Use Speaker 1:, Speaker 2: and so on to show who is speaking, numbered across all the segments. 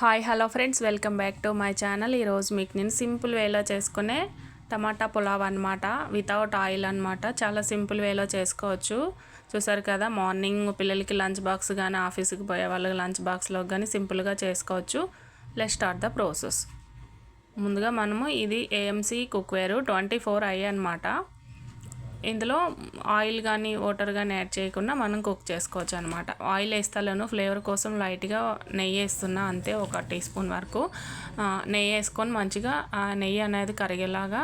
Speaker 1: Hi hello friends welcome back to my channel. ఈరోజు మీకు నేను సింపుల్ వేలో చేసుకునే టమాటా పులావ్ అనమాట వితౌట్ ఆయిల్ అనమాట చాలా సింపుల్ వేలో చేసుకోవచ్చు. చూసారు కదా మార్నింగ్ పిల్లలకి లంచ్ బాక్స్ కానీ ఆఫీస్కి పోయే వాళ్ళకి లంచ్ బాక్స్లో కానీ సింపుల్గా చేసుకోవచ్చు. లెట్ స్టార్ట్ ద ప్రాసెస్ ముందుగా మనము ఇది AMC cookware twenty four I అనమాట ఇందులో ఆయిల్ కానీ వాటర్ కానీ యాడ్ చేయకుండా మనం కుక్ చేసుకోవచ్చు అనమాట ఆయిల్ వేస్తాను ఫ్లేవర్ కోసం లైట్గా నెయ్యి వేస్తున్నా అంతే ఒక టీ స్పూన్ వరకు. నెయ్యి వేసుకొని మంచిగా ఆ నెయ్యి అనేది కరిగేలాగా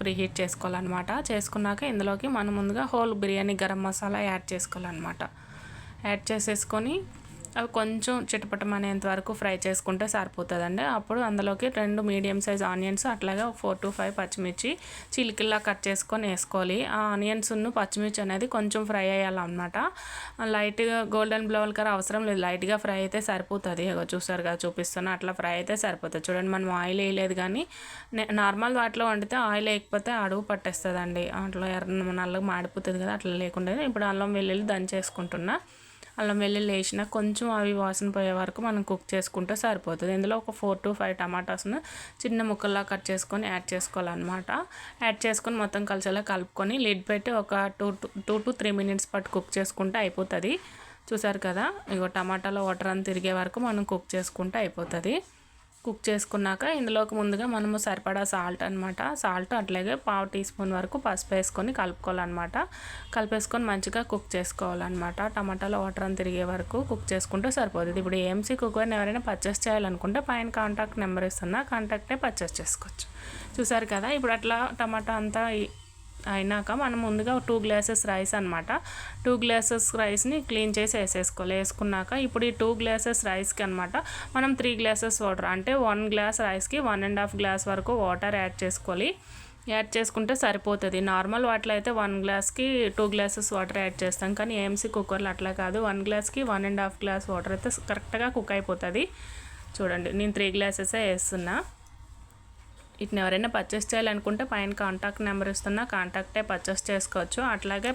Speaker 1: ప్రీహీట్ చేసుకోవాలన్నమాట. చేసుకున్నాక ఇందులోకి మనం ముందుగా హోల్ బిర్యానీ గరం మసాలా యాడ్ చేసుకోవాలన్నమాట. యాడ్ చేసేసుకొని అవి కొంచెం చిటపటమనేంత వరకు ఫ్రై చేసుకుంటే సరిపోతుందండి. అప్పుడు అందులోకి రెండు మీడియం సైజ్ ఆనియన్స్ అట్లాగే ఫోర్ టు ఫైవ్ పచ్చిమిర్చి చిలికిల్లా కట్ చేసుకొని వేసుకోవాలి. ఆ ఆనియన్స్ను పచ్చిమిర్చి అనేది కొంచెం ఫ్రై అయ్యాలన్నమాట. లైట్గా గోల్డెన్ బ్లౌల్ కలర్ అవసరం లేదు. లైట్గా ఫ్రై అయితే సరిపోతుంది. చూసారు కదా చూపిస్తున్నా. అట్లా ఫ్రై అయితే సరిపోతుంది. చూడండి మనం ఆయిల్ వేయలేదు కానీ నార్మల్ వాటిలో వండితే ఆయిల్ వేయకపోతే అడుగు పట్టేస్తుందండి. అట్లా ఎర్ర నల్లగా మాడిపోతుంది కదా అట్లా లేకుండా ఇప్పుడు అల్లం వెల్లుల్లి దంచేసుకుంటున్నా. అల్లం వెల్లుల్లి వేసిన కొంచెం అవి వాసన పోయే వరకు మనం కుక్ చేసుకుంటే సరిపోతుంది. ఇందులో ఒక ఫోర్ టు ఫైవ్ టమాటాస్ను చిన్న ముక్కల్లా కట్ చేసుకొని యాడ్ చేసుకోవాలన్నమాట. యాడ్ చేసుకొని మొత్తం కలిసేలా కలుపుకొని లిడ్ పెట్టి ఒక two two to three minutes పాటు కుక్ చేసుకుంటే అయిపోతుంది. చూసారు కదా? ఇగో టమాటాలో వాటర్ అంతా తిరిగే వరకు మనం కుక్ చేసుకుంటే అయిపోతుంది. కుక్ చేసుకున్నాక ఇందులోకి ముందుగా మనము సరిపడా సాల్ట్ అనమాట సాల్ట్ అట్లాగే పావు టీ స్పూన్ వరకు పసుపు వేసుకొని కలుపుకోవాలన్నమాట. కలిపేసుకొని మంచిగా కుక్ చేసుకోవాలన్నమాట. టమాటాలో వాటర్ అని తిరిగే వరకు కుక్ చేసుకుంటే సరిపోతుంది. ఇప్పుడు ఏఎంసీ కుక్కర్ని ఎవరైనా పర్చేస్ చేయాలనుకుంటే పైన కాంటాక్ట్ నెంబర్ ఇస్తున్నా కాంటాక్టే పర్చేస్ చేసుకోవచ్చు. చూసారు కదా? ఇప్పుడు అట్లా టమాటా అంతా అయినాక మనం ముందుగా టూ గ్లాసెస్ రైస్ అనమాట టూ గ్లాసెస్ రైస్ని క్లీన్ చేసి వేసేసుకోవాలి. వేసుకున్నాక ఇప్పుడు ఈ టూ గ్లాసెస్ రైస్కి అనమాట మనం త్రీ గ్లాసెస్ వాటర్ అంటే వన్ గ్లాస్ రైస్కి వన్ అండ్ హాఫ్ గ్లాస్ వరకు వాటర్ యాడ్ చేసుకోవాలి. యాడ్ చేసుకుంటే సరిపోతుంది. నార్మల్ వాటిలో అయితే వన్ గ్లాస్కి టూ గ్లాసెస్ వాటర్ యాడ్ చేస్తాం. కానీ ఏఎంసీ కుక్కర్లు అట్లా కాదు. వన్ గ్లాస్కి one and half glass water అయితే కరెక్ట్గా కుక్ అయిపోతుంది. చూడండి నేను త్రీ గ్లాసెసే వేస్తున్నా. వీటిని ఎవరైనా పర్చేస్ చేయాలనుకుంటే పైన కాంటాక్ట్ నెంబర్ ఇస్తున్నా కాంటాక్టే పర్చేస్ చేసుకోవచ్చు. అట్లాగే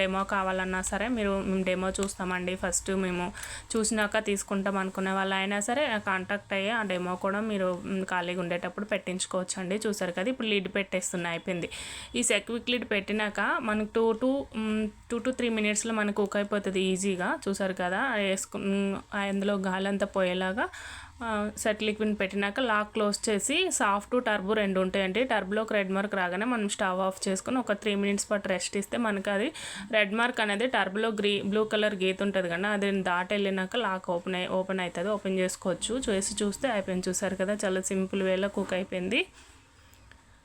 Speaker 1: డెమో కావాలన్నా సరే మీరు మేము డెమో చూస్తామండి. ఫస్ట్ మేము చూసినాక తీసుకుంటాం అనుకునే వాళ్ళు అయినా సరే కాంటాక్ట్ అయ్యి ఆ డెమో కూడా మీరు ఖాళీగా ఉండేటప్పుడు పెట్టించుకోవచ్చు అండి చూసారు కదా ఇప్పుడు లీడ్ పెట్టేస్తున్నా అయిపోయింది. ఈ సెక్విక్ లీడ్ పెట్టినాక మనకు two two two to three మినిట్స్లో మనకు కుక్ అయిపోతుంది ఈజీగా చూసారు కదా వేసుకు అందులో గాలంతా పోయేలాగా సెట్లిక్విన్ పెట్టినాక లాక్ క్లోజ్ చేసి సాఫ్ట్ టర్బు రెండు ఉంటాయండి. టర్బులోకి రెడ్ మార్క్ రాగానే మనం స్టవ్ ఆఫ్ చేసుకుని ఒక త్రీ మినిట్స్ పాటు రెస్ట్ ఇస్తే మనకు అది రెడ్ మార్క్ అనేది టర్బులో గ్రీ బ్లూ కలర్ గీత ఉంటుంది కదా అది దాటి వెళ్ళినాక లాక్ ఓపెన్ అయి ఓపెన్ అవుతుంది. ఓపెన్ చేసుకోవచ్చు. చేసి చూస్తే అయిపోయింది. చూసారు కదా చాలా సింపుల్ వేలో కుక్ అయిపోయింది.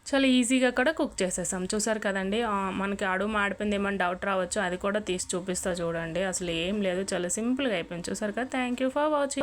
Speaker 1: చాలా ఈజీగా కూడా కుక్ చేసేసాం. చూసారు కదండి మనకి అడుగు మాడిపోయింది ఏమైనా డౌట్ రావచ్చు అది కూడా తీసి చూపిస్తా చూడండి. అసలు ఏం లేదు చాలా సింపుల్గా అయిపోయింది. చూసారు కదా థ్యాంక్ యూ ఫర్ వాచింగ్